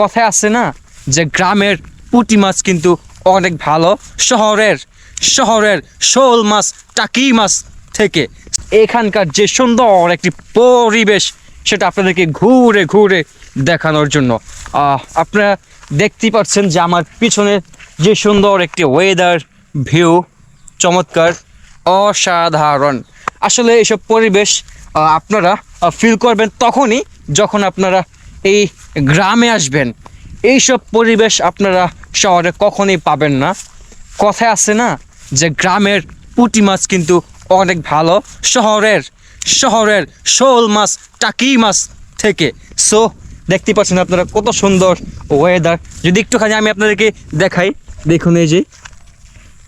কথায় আছে না যে গ্রামের পুঁটি মাছ কিন্তু অনেক ভালো। শহরের শহরের শোল মাছ, টাকি মাছ থেকে এখানকার যে সুন্দর একটি পরিবেশ সেটা আপনাদেরকে ঘুরে ঘুরে দেখানোর জন্য। আপনারা দেখতেই পাচ্ছেন যে আমার পিছনে যে সুন্দর একটি ওয়েদার ভিউ চমৎকার, অসাধারণ। আসলে এইসব পরিবেশ আপনারা ফিল করবেন তখনই যখন আপনারা এই গ্রামে আসবেন, এইসব পরিবেশ আপনারা শহরে কখনোই পাবেন না। কথায় আছে না যে গ্রামের পুঁটি মাছ কিন্তু অনেক ভালো, শহরের শহরের শোল মাছ, টাকি মাছ থেকে। সো দেখতে পাচ্ছেন আপনারা কত সুন্দর ওয়েদার যদি একটুখানি আমি আপনাদেরকে দেখাই, দেখুন এই যে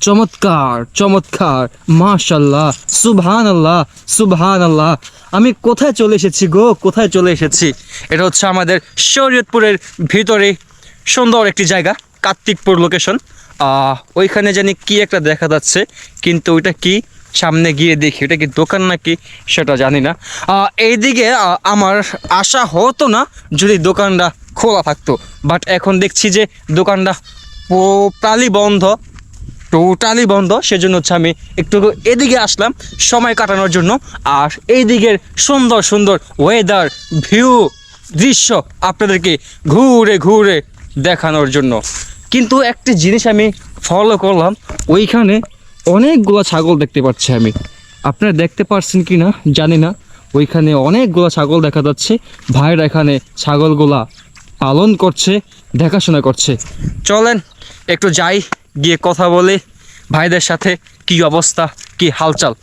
চমৎকার চমৎকার। মাশাল্লাহ সুবহান আল্লাহ সুবহান আল্লাহ আমি কোথায় চলে এসেছি গো? কোথায় চলে এসেছি? এটা হচ্ছে আমাদের শরীয়তপুরের ভিতরে সুন্দর একটি জায়গা, কার্তিকপুর লোকেশন ওইখানে জানি কি একটা দেখা যাচ্ছে, কিন্তু ওইটা কি সামনে গিয়ে দেখি ওটা কি দোকান নাকি সেটা জানি না। এইদিকে আমার আশা হতো না যদি দোকানটা খোলা থাকতো বাট এখন দেখছি যে দোকানটা টোটালি বন্ধ টোটালি বন্ধ। সেজন্য হচ্ছে আমি একটু এদিকে আসলাম, সময় কাটানোর জন্য। আর এই দিকের সুন্দর সুন্দর ওয়েদার ভিউ দৃশ্য আপনাদেরকে ঘুরে ঘুরে দেখানোর জন্য। কিন্তু একটি জিনিস আমি ফলো করলাম, ওইখানে অনেকগুলো ছাগল দেখতে পাচ্ছি আমি। আপনারা দেখতে পারছেন কি না জানি না। ওইখানে অনেকগুলো ছাগল দেখা যাচ্ছে। ভাইরা এখানে ছাগলগুলা পালন করছে, দেখাশোনা করছে। চলেন, একটু যাই। গিয়ে কথা বলি, ভাইদের সাথে কি অবস্থা, কি হালচাল।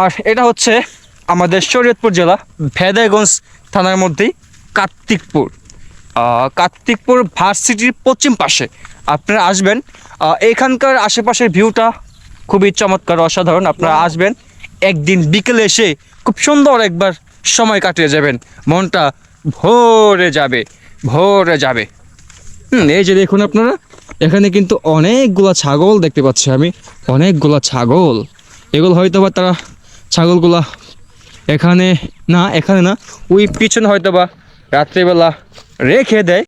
আর এটা হচ্ছে আমাদের শরীয়তপুর জেলা, ভেদাইগঞ্জ থানার মধ্যেই কার্তিকপুর। কার্তিকপুর ভার্সিটির পশ্চিম পাশে। আপনারা আসবেন এখানকার আশেপাশের ভিউটা খুবই চমৎকার, অসাধারণ। আপনারা আসবেন, একদিন বিকেলে এসে খুব সুন্দর একবার সময় কাটিয়ে যাবেন। মনটা ভরে যাবে ভরে যাবে। হুম, এই যে দেখুন আপনারা এখানে কিন্তু অনেকগুলা ছাগল দেখতে পাচ্ছি আমি। অনেকগুলা ছাগল। এগুলো হয়তো বা তারা ছাগলগুলা এখানে না এখানে না ওই পিছনে হয়তো বা রাত্রিবেলা রেখে দেয়।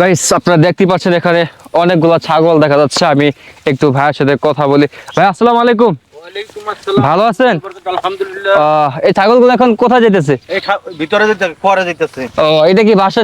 গাইস আপনারা দেখতে পাচ্ছেন এখানে অনেকগুলা ছাগল দেখা যাচ্ছে। আমি একটু ভাইয়ের সাথে কথা বলি। ভাই আসসালামু আলাইকুম। ভালো আছেন? আলহামদুলিল্লাহ। আহ, এই ছাগলগুলো এখন কোথায় যেতেছে ভিতরে যেতে পরে যেতেছে ও এটা কি বাসা